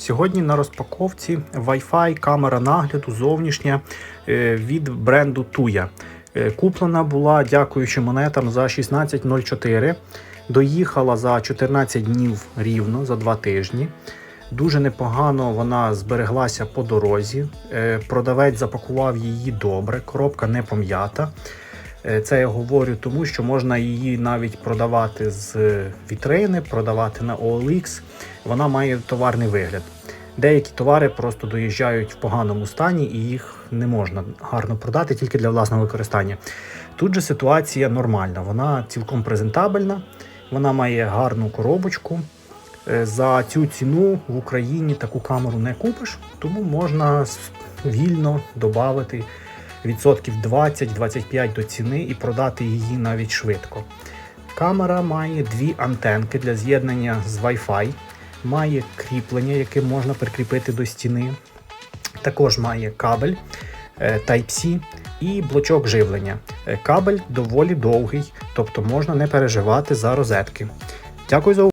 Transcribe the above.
Сьогодні на розпаковці Wi-Fi камера нагляду зовнішня е, від бренду Tuya. Е, Куплена була, дякуючи монетам, за 16.04. Доїхала за 14 днів рівно, за 2 тижні. Дуже непогано вона збереглася по дорозі. Е, Продавець запакував її добре, коробка не пом'ята. Е, Це я говорю тому, що можна її навіть продавати з вітрини, продавати на OLX. Вона має товарний вигляд. Деякі товари просто доїжджають в поганому стані і їх не можна гарно продати тільки для власного використання. Тут же ситуація нормальна, вона цілком презентабельна, вона має гарну коробочку. Е, За цю ціну в Україні таку камеру не купиш, тому можна вільно додати відсотків 20-25 до ціни і продати її навіть швидко. Камера має дві антенки для з'єднання з Wi-Fi, має кріплення, яке можна прикріпити до стіни. Також має кабель е, Type-C і блочок живлення. Е, Кабель доволі довгий, тобто можна не переживати за розетки. Дякую за увагу.